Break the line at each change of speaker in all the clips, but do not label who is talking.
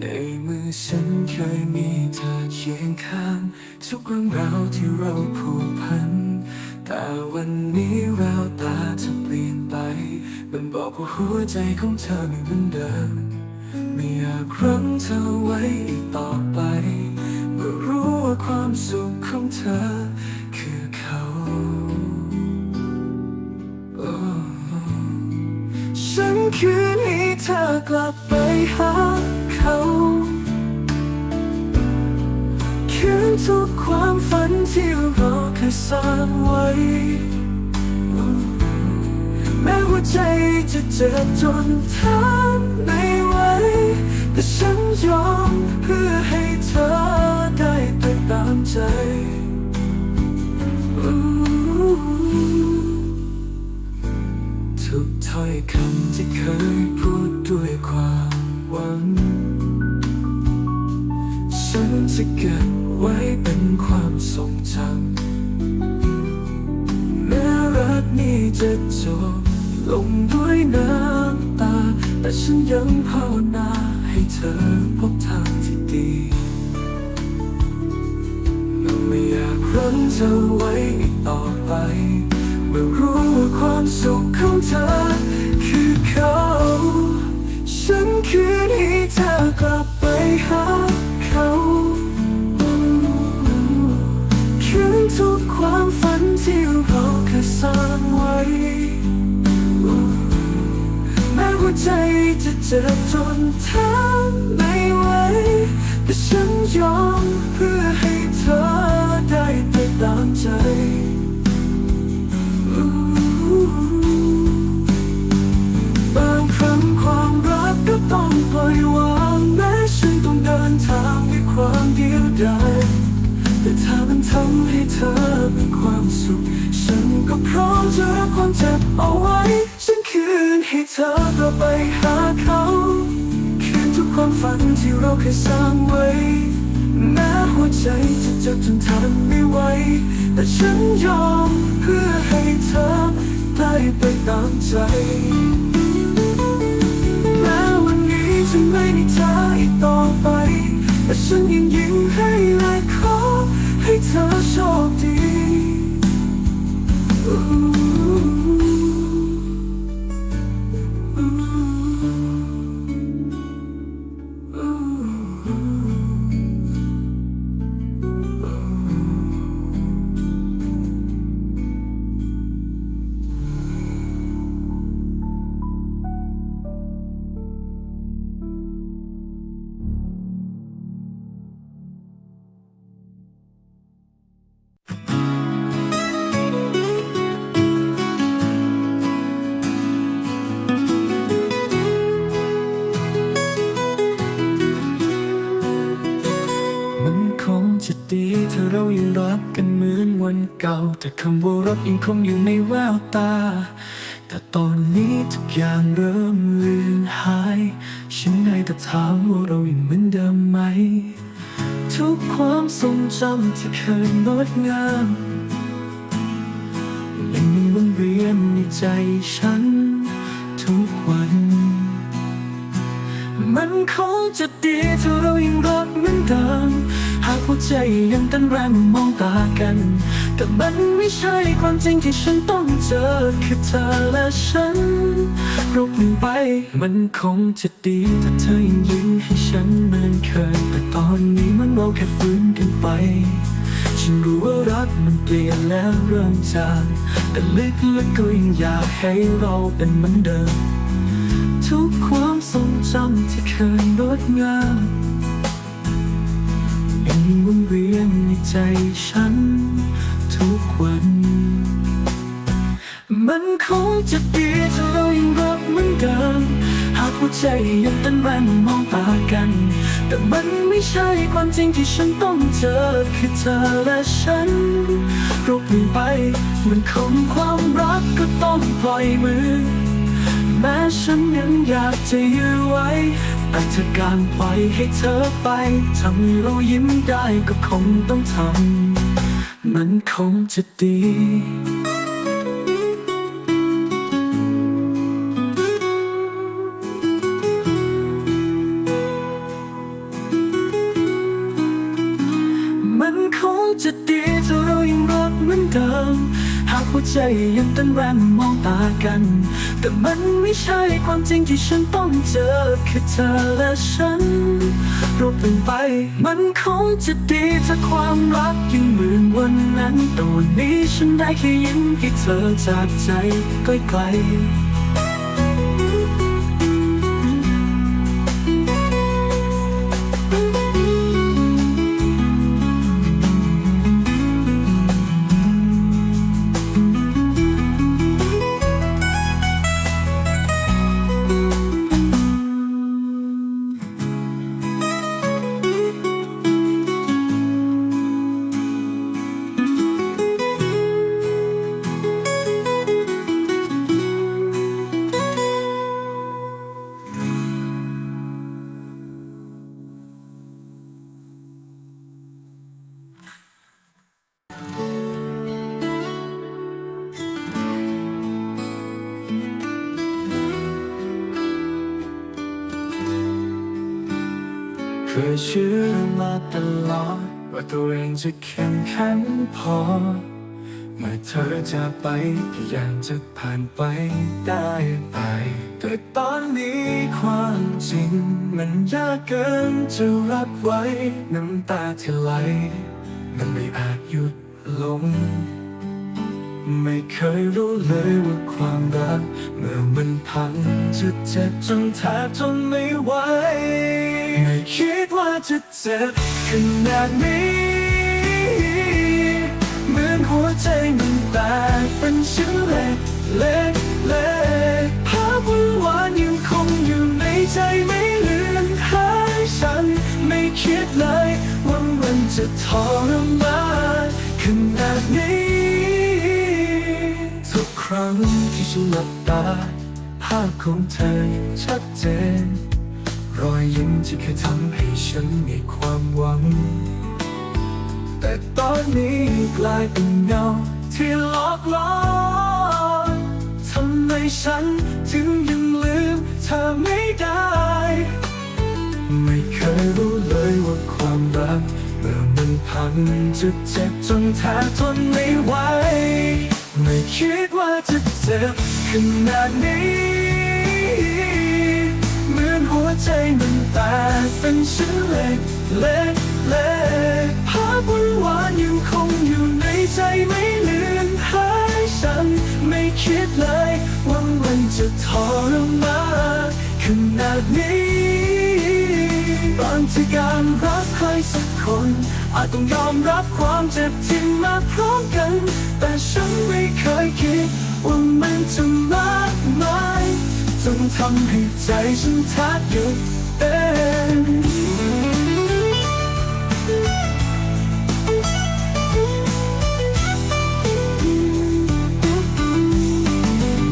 ในเมื่อฉันเคยมีเธอเคียงข้าง ทุกเรื่องราวที่เราผูกพัน แต่วันนี้แววตาเธอเปลี่ยนไป มันบอกว่าหัวใจของเธอไม่เหมือนเดิมากรั้งเธอไว้อีกต่อไป เมื่อรู้ว่าความสุขของเธอคือเขาโอ้ฉันคืนให้เธอกลับไปหาเขาคืนทุกความฝันที่เราเคยสร้างไว้แม้หัวใจจะเจ็บจนทานไม่ไหว แต่ฉันยอมเพื่อให้เธอได้ไปตามใจทุกถ้อยคำที่เคยพูดด้วยความหวัง ฉันจะเก็บ ไว้อีกต่อไป เมื่อรู้ว่าความสุขของเธอ คือเขา ฉันคืนให้เธอกลับไปหาเขาคืนทุกความฝันที่เราเคยสร้างไว้แม้หัวใจจะเจ็บจนทานไม่ไหวแต่ฉันยอม ตามใจบางครั้งความรักก็ต้องปล่อยวางแม้ฉันต้องเดินทางด้วยความเดียวดายแต่ถ้ามันทำให้เธอมีความสุข ฉันก็พร้อมจะรับความเจ็บเอาไว้ ฉันคืนให้เธอกลับไปหาเขา คืนทุกความฝันที่เราเคยสร้างไว้ แม้หัวใจจะเจ็บจนทนไม่ไหว แต่ฉันยอมเพื่อให้เธอได้ไปตามใจ แม้วันนี้จะไม่มีเธออีกต่อไป แต่ฉันยังยิ้มให้ แต่คำว่ารักยังคงอยู่ในแววตา แต่ตอนนี้ทุกอย่างเริ่มเลือนหาย ฉันได้แต่ถามว่าเรายังเหมือนเดิมไหม ทุกความทรงจำที่เคยงดงามยังมีวนเวียนในใจฉันทุกวัน มันคงจะดีถ้าเรายังรักเหมือนเดิมหากหัวใจยังเต้นแรงมองตากัน แต่มันไม่ใช่ความจริงที่ฉันต้องเจอคือเธอและฉันรบหนึ่งไป มันคงจะดีถ้าเธอยังยิ้มให้ฉันเหมือนเคย แต่ตอนนี้มันเราแค่ฟื้นกันไป ฉันรู้ว่ารักมันเปลี่ยนแล้วเริ่มจางแต่ลึกๆก็ยังอยากให้เราเป็นเหมือนเดิม ทุกความทรงจำที่เคยงดงามยังวนเวียนในใจฉัน ทุกวัน มันคงจะดีถ้าเรายังรักเหมือนเดิมหากหัวใจยังเต้นแรงมองตากัน แต่มันไม่ใช่ความจริงที่ฉันต้องเจอคือเธอและฉันรบหนึ่งไปมันคงความรักก็ต้องปล่อยมือ แม้ฉันยังอยากจะยื้อไว้แต่ถ้าการปล่อยให้เธอไปทำให้เรายิ้มได้ก็คงต้องทำ มันคงจะดี หัวใจยังเต้นแรงมองตากัน แต่มันไม่ใช่ความจริงที่ฉันต้องเจอแค่เธอและฉันเราเป็นไป มันคงจะดีถ้าความรักยังเหมือนวันนั้นแต่วันนี้ฉันได้แค่ยิ้มให้เธอจากใจใกล้ๆ เคยเชื่อมาตลอด ว่าตัวเองจะเข้มแข็งพอ เมื่อเธอจะไปก็ยังจะผ่านไปได้ไป แต่ตอนนี้ความจริง มันยากเกินจะรับไว้น้ำตาที่ไหล มันไม่อาจหยุดลง ไม่เคยรู้เลยว่าความรัก เมื่อมันพังจะเจ็บจนแทบทนไม่ไหว ไม่คิดว่าจะเจ็บขนาดนี้ เหมือนหัวใจมันแตกเป็นชิ้นเล็กเล็กเล็กภาพวันวานยังคงอยู่ในใจไม่เลือนหายฉันไม่คิดเลย มันจะทรมานขนาดนี้ ทุกครั้งที่ฉันหลับตา ภาพของเธอยังชัดเจน รอยยิ้มที่เคยทำให้ฉันมีความหวัง แต่ตอนนี้กลายเป็นเงาที่หลอกล่อนทำไมฉันถึงยังลืมเธอไม่ได้ ไม่เคยรู้เลยว่าความรัก มันพังจะเจ็บจนแทบทนไม่ไหว ไม่คิดว่าจะเจ็บขนาดนี้ เหมือนหัวใจมันแตกเป็นชิ้นเล็กเล็กเล็กภาพวันวานยังคงอยู่ในใจไม่เลือนหายฉันไม่คิดเลยว่ามันจะทรมานขนาดนี้บางที่การรักใครสักคน อาจต้องยอมรับความเจ็บที่มาพร้อมกัน แต่ฉันไม่เคยคิดว่ามันจะมากมายจนทำให้ใจฉันแทบหยุดเต้น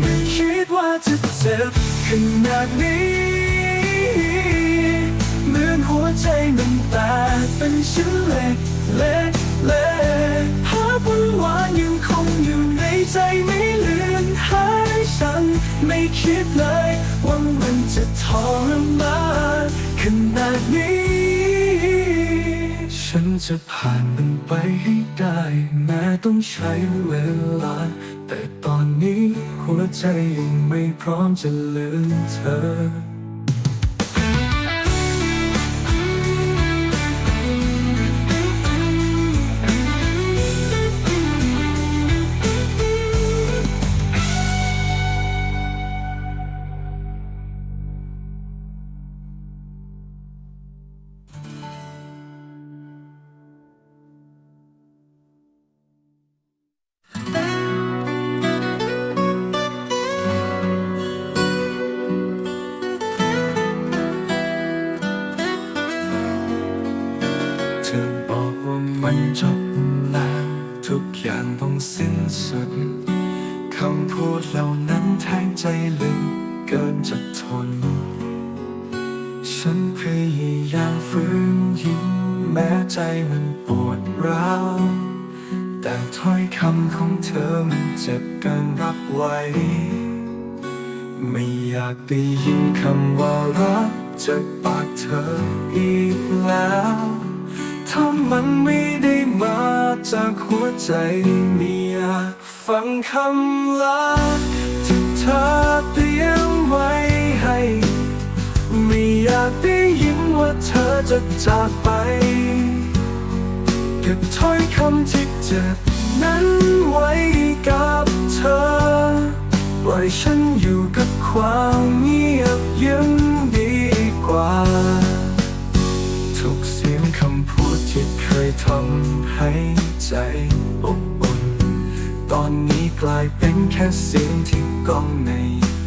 ไม่คิดว่าจะเจ็บขนาดนี้เหมือนหัวใจ แตกเป็นชิ้นเล็กเล็กเล็กภาพวันวานยังคงอยู่ในใจไม่เลือนหายฉันไม่คิดเลยว่ามันจะทรมานขนาดนี้ ฉันจะผ่านมันไปให้ได้ แม้ต้องใช้เวลา แต่ตอนนี้หัวใจยังไม่พร้อมจะลืมเธอ สุด คำพูดเหล่านั้นแทงใจลึกเกินจะทน ฉันพยายามฝืนยิ้มแม้ใจมันปวดร้าว แต่ถ้อยคำของเธอมันเจ็บเกินรับไหวไม่อยากได้ยินคำว่ารักจากปากเธออีกแล้ว ถ้ามันไม่ได้มาจากหัวใจไม่อยากฟังคำลาที่เธอเตรียมไว้ให้ ไม่อยากได้ยินว่าเธอจะจากไปเก็บถ้อยคำที่เจ็บนั้นไว้กับเธอปล่อยฉันอยู่กับความเงียบยังดีกว่า ทำให้ใจอบอุ่น ตอนนี้กลายเป็นแค่เสียงที่ก้องใน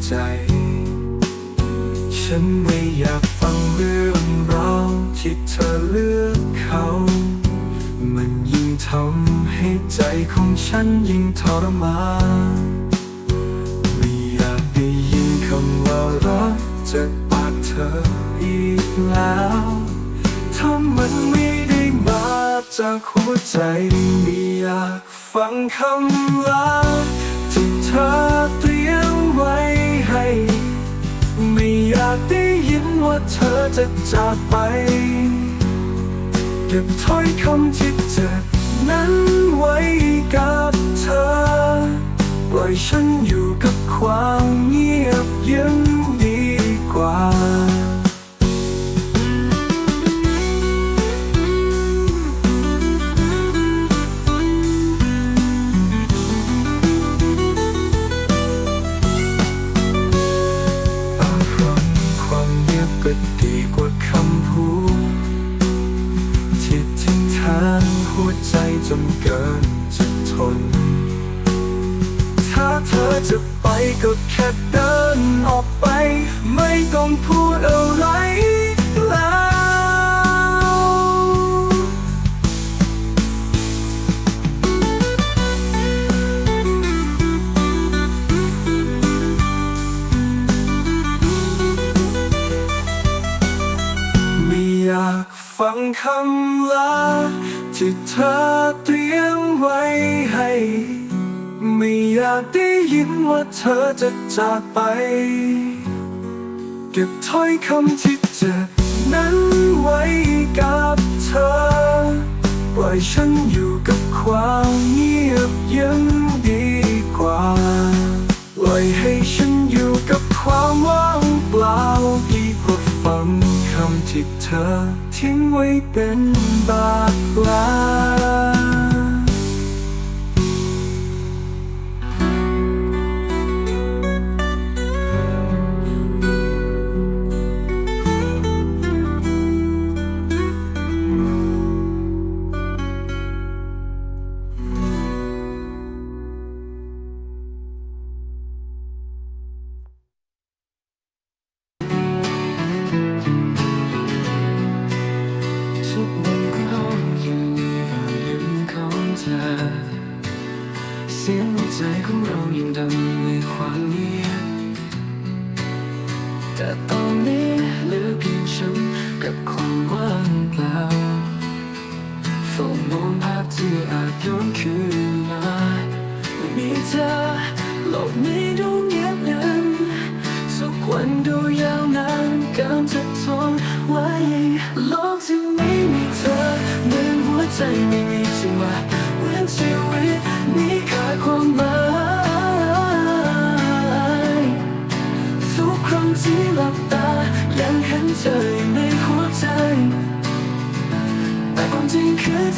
ใจ ฉันไม่อยากฟังเรื่องราวที่เธอเลือกเขา มันยิ่งทำให้ใจของฉันยิ่งทรมานไม่อยากได้ยินคำว่ารักจากปากเธออีกแล้ว จากหัวใจไม่อยากฟังคำลาที่เธอเตรียมไว้ให้ ไม่อยากได้ยินว่าเธอจะจากไป เก็บถ้อยคำที่เจ็บนั้นไว้กับเธอ ปล่อยฉันอยู่กับความเงียบยังดีกว่า จนเกินจะทน ถ้าเธอจะไปก็แค่เดินออกไป ไม่ต้องพูดอะไร คำลาที่เธอเตรียมไว้ให้ ไม่อยากได้ยินว่าเธอจะจากไป เก็บถ้อยคำที่เจ็บนั้นไว้กับเธอปล่อยฉันอยู่กับความเงียบยังดีกว่าปล่อยให้ฉันอยู่กับความว่างเปล่าดีกว่าฟังคำที่เธอ ทิ้งไว้ ดังในความเงียบแต่ตอนนี้เหลือเพียงฉันกับความว่างเปล่าเฝ้ามองภาพที่อาจย้อนคืนมาไม่มีเธอ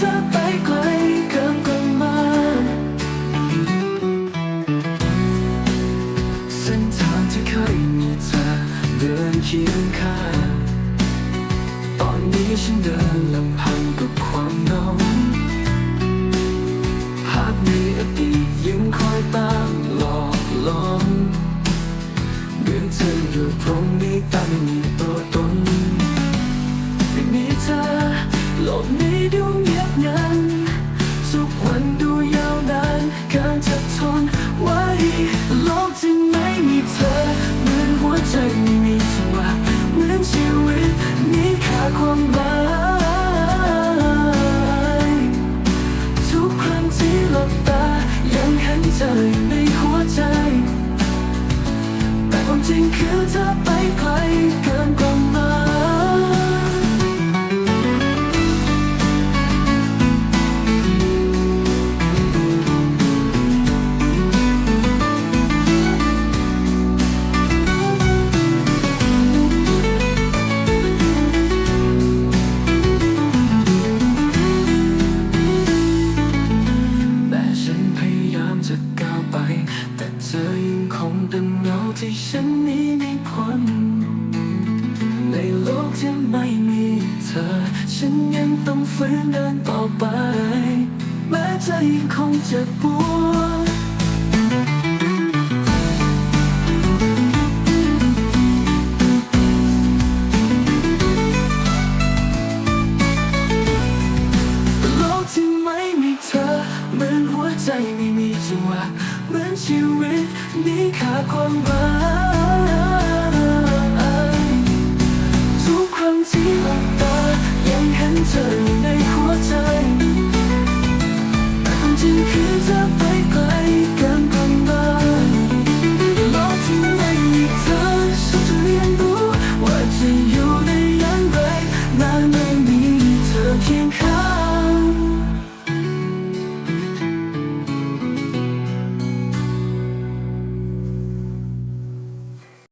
จ ใจ แต่ความจริงคือเธอไปไกลเกิน ฝืนเดินต่อไป แม้ใจยังคงเจ็บปวด